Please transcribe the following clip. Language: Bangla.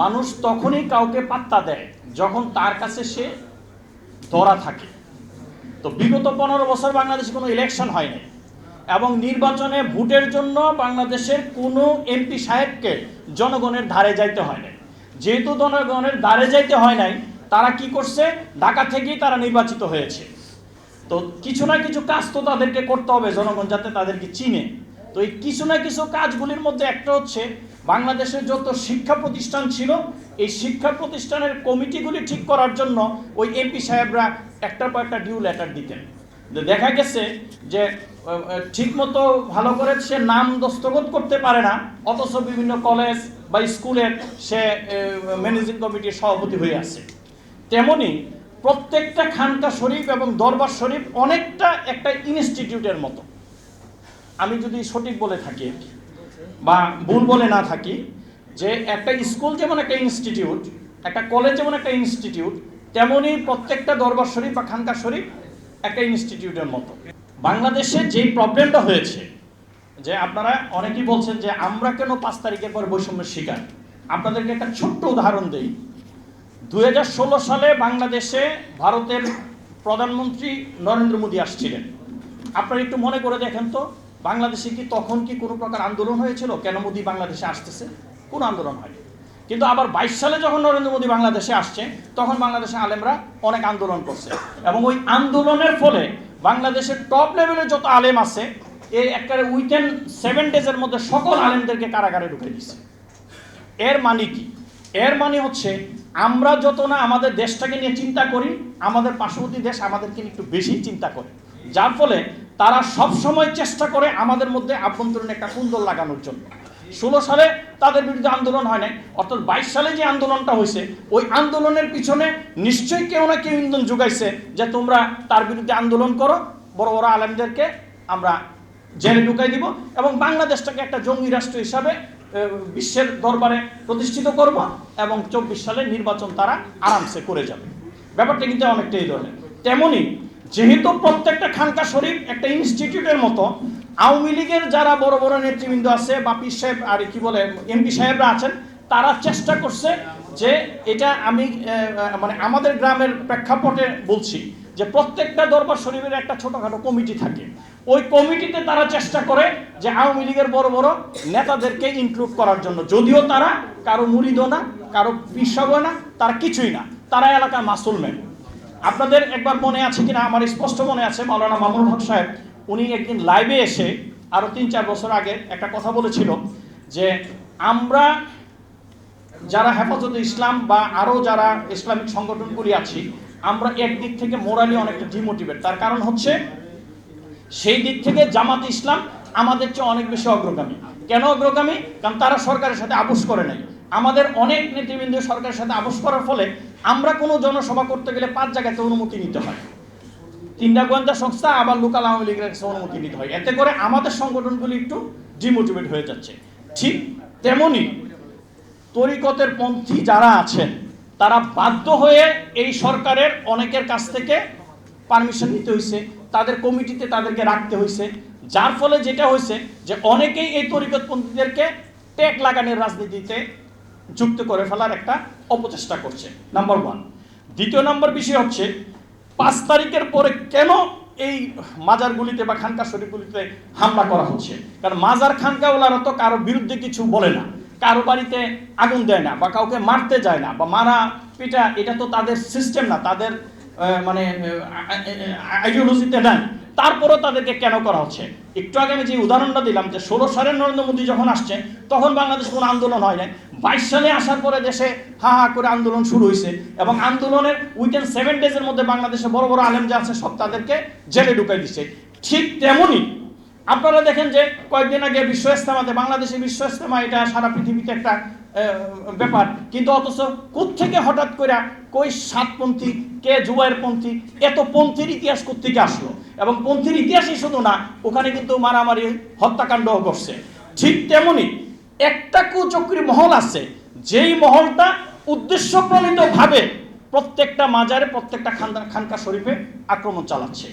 মানুষ তখনই কাউকে পাত্তা দেয় যখন তার কাছে সে ধরা থাকে। তো বিগত পনেরো বছর বাংলাদেশে কোনো ইলেকশন হয়নি এবং নির্বাচনে ভোটের জন্য বাংলাদেশের কোনো এমপি সাহেবকে জনগণের ধারে যাইতে হয় নাই। যেহেতু জনগণের ধারে যাইতে হয় নাই, তারা কি করছে? ঢাকা থেকেই তারা নির্বাচিত হয়েছে। তো কিছু না কিছু কাজ তো তাদেরকে করতে হবে, জনগণ যাতে তাদেরকে চিনে। তো এই কিছু না কিছু কাজগুলির মধ্যে একটা হচ্ছে, বাংলাদেশের যত শিক্ষা প্রতিষ্ঠান ছিল, এই শিক্ষা প্রতিষ্ঠানের কমিটিগুলি ঠিক করার জন্য ওই এমপি সাহেবরা একটার পর একটা ডিউ লেটার দিতেন। দেখা গেছে যে ঠিক মতো ভালো করে সে নাম দস্তখত করতে পারে না, অথচ বিভিন্ন কলেজ বা স্কুলের সে ম্যানেজিং কমিটির সভাপতি হয়ে আছে। তেমনি প্রত্যেকটা খানকা শরীফ এবং দরবার শরীফ অনেকটা একটা ইনস্টিটিউটের মতো। আমি যদি সঠিক বলে থাকি বা ভুল বলে না থাকি, যে একটা স্কুল যেমন একটা ইনস্টিটিউট, একটা কলেজ যেমন একটা ইনস্টিটিউট তেমনই প্রত্যেকটা দরবার শরীফ বা খানকা শরীফ একটা ইনস্টিটিউটের মতো। বাংলাদেশে যেই প্রবলেমটা হয়েছে, যে আপনারা অনেকেই বলছেন যে আমরা কেন পাঁচ তারিখের পর বৈষম্যের শিকার? আপনাদেরকে একটা ছোট্ট উদাহরণ দেই। দু সালে বাংলাদেশে ভারতের প্রধানমন্ত্রী নরেন্দ্র মোদী আসছিলেন। আপনারা একটু মনে করে দেখেন তো বাংলাদেশে কি তখন কি কোনো প্রকার আন্দোলন হয়েছিল? কেন মোদী বাংলাদেশে আসতেছে? কোনো আন্দোলন হয়নি। কিন্তু আবার বাইশ সালে যখন নরেন্দ্র মোদী বাংলাদেশে আসছে, তখন বাংলাদেশে আলেমরা অনেক আন্দোলন করছে। এবং ওই আন্দোলনের ফলে বাংলাদেশের টপ লেভেলে যত আলেম আছে এই একটা উইথেন সেভেন ডেজের মধ্যে সকল আলেমদেরকে কারাগারে ঢুকে দিচ্ছে এর মানে কি? এর মানে হচ্ছে আমরা যত না আমাদের দেশটাকে নিয়ে চিন্তা করি, আমাদের পার্শ্ববর্তী দেশ আমাদেরকে একটু বেশি চিন্তা করে। যার ফলে তারা সব সময় চেষ্টা করে আমাদের মধ্যে আভ্যন্তরীণ একটা কুন্দল লাগানোর জন্য। ষোলো সালে তাদের বিরুদ্ধে আন্দোলন হয় নাই, অর্থাৎ বাইশ সালে যে আন্দোলনটা হয়েছে, ওই আন্দোলনের পিছনে নিশ্চয়ই কেউ না কেউ ইন্ধন যোগাইছে যে তোমরা তার বিরুদ্ধে আন্দোলন করো, বড় বড় আলেমদেরকে আমরা জেলে ঢুকাই দিব এবং বাংলাদেশটাকে একটা জঙ্গি রাষ্ট্র হিসাবে বিশ্বের দরবারে প্রতিষ্ঠিত করব এবং চব্বিশ সালে নির্বাচন তারা আরামসে করে যাবে। ব্যাপারটা কিন্তু অনেকটা এই ধরনের। তেমনি যেহেতু প্রত্যেকটা খানকা শরীফ একটা ইনস্টিটিউটের মতো, আওয়ামী লীগের যারা বড় বড় নেতৃবৃন্দ আছে বা পীর সাহেব, আর কি বলে, এমপি সাহেবরা আছেন, তারা চেষ্টা করছে যে এটা আমি মানে আমাদের গ্রামের প্রেক্ষাপটে বলছি যে প্রত্যেকটা দরবার শরীফের একটা ছোটখাটো কমিটি থাকে। ওই কমিটিতে তারা চেষ্টা করে যে আওয়ামী লীগের বড় বড় নেতাদেরকে ইনক্লুড করার জন্য। যদিও তারা কারও মুরিদও না, কারও পিসাবও না, তারা কিছুই না। তারা এলাকার মাসুল ম্যান আপনাদের একবার মনে আছে কিনা? আমার স্পষ্ট মনে আছে, মাওলানা মামুন হক সাহেব, উনি একদিন লাইভে এসে আরও তিন চার বছর আগে একটা কথা বলেছিল যে আমরা যারা হেফাজতে ইসলাম বা আরও যারা ইসলামিক সংগঠনগুলি আছি, আমরা একদিক থেকে মোরালি অনেকটা ডিমোটিভেট তার কারণ হচ্ছে সেই দিক থেকে জামাত ইসলাম আমাদের চেয়ে অনেক বেশি অগ্রগামী। কেন অগ্রগামী? কারণ তারা সরকারের সাথে আপোষ করে নাই। আমাদের অনেক নেতৃবৃন্দ সরকারের সাথে আপোষ করার ফলে আমরা কোনো জনসভা করতে গেলে পাঁচ জায়গাতে অনুমতি নিতে হয়। তিনটা গোয়েন্দা সংস্থা, আবার লোকাল আওয়ামী লীগের কাছে অনুমতি নিতে হয়। এতে করে আমাদের সংগঠনগুলি একটু ডিমোটিভেট হয়ে যাচ্ছে। ঠিক তেমনি তরিকতের পন্থী যারা আছেন, তারা বাধ্য হয়ে এই সরকারের অনেকের কাছ থেকে পারমিশন নিতে হয়েছে তাদের কমিটিতে তাদেরকে রাখতে হয়েছে যার ফলে যেটা হয়েছে যে অনেকেই এই তরিকতপন্থীদেরকে টেক লাগানোর রাজনীতিতে যুক্ত করে ফেলার একটা অপচেষ্টা করছে নাম্বার ওয়ান দ্বিতীয় নম্বর বিষয় হচ্ছে, পাঁচ তারিখের পরে কেন এই মাজারগুলিতে বা খানকা শরীফগুলিতে হামলা করা হচ্ছে? কারণ মাজার খানকাওয়ালারা তো কারও বিরুদ্ধে কিছু বলে না, কারও বাড়িতে আগুন দেয় না বা কাউকে মারতে যায় না বা মারা পিটা, এটা তো তাদের সিস্টেম না, তাদের মানে আইডিওলজিতে নেন তারপরেও তাদেরকে কেন করা হচ্ছে? একটু আগে আমি যে উদাহরণটা দিলাম যে ষোলো সালের নরেন্দ্র মোদী যখন আসছে, তখন বাংলাদেশ কোনো আন্দোলন হয় নাই। বাইশ সালে আসার পরে দেশে হা হা করে আন্দোলন শুরু হয়েছে এবং আন্দোলনের উইথেন সেভেন ডেজের মধ্যে বাংলাদেশে বড় বড় আলেম যা আছে সব তাদেরকে জেলে ঢুকাই দিচ্ছে। ঠিক তেমনই আপনারা দেখেন যে কয়েকদিন আগে বিশ্ব ইস্তেমাতে বাংলাদেশে বিশ্ব ইস্তেমা এটা সারা পৃথিবীতে একটা ব্যাপার। কিন্তু অথচ থেকে হঠাৎ করে কই সাতপন্থী কে জুবাইয়ের পন্থী? এত পন্থীর ইতিহাস থেকে আসলো? এবং পন্থীর ইতিহাসই শুধু না, ওখানে কিন্তু মারামারি, হত্যাকাণ্ড করছে ঠিক তেমনি একটা কুচক্রি মহল আছে, যেই মহলটা উদ্দেশ্যপ্রণীতভাবে প্রত্যেকটা মাজারে, প্রত্যেকটা খানকা খানকা শরীফে আক্রমণ চালাচ্ছে।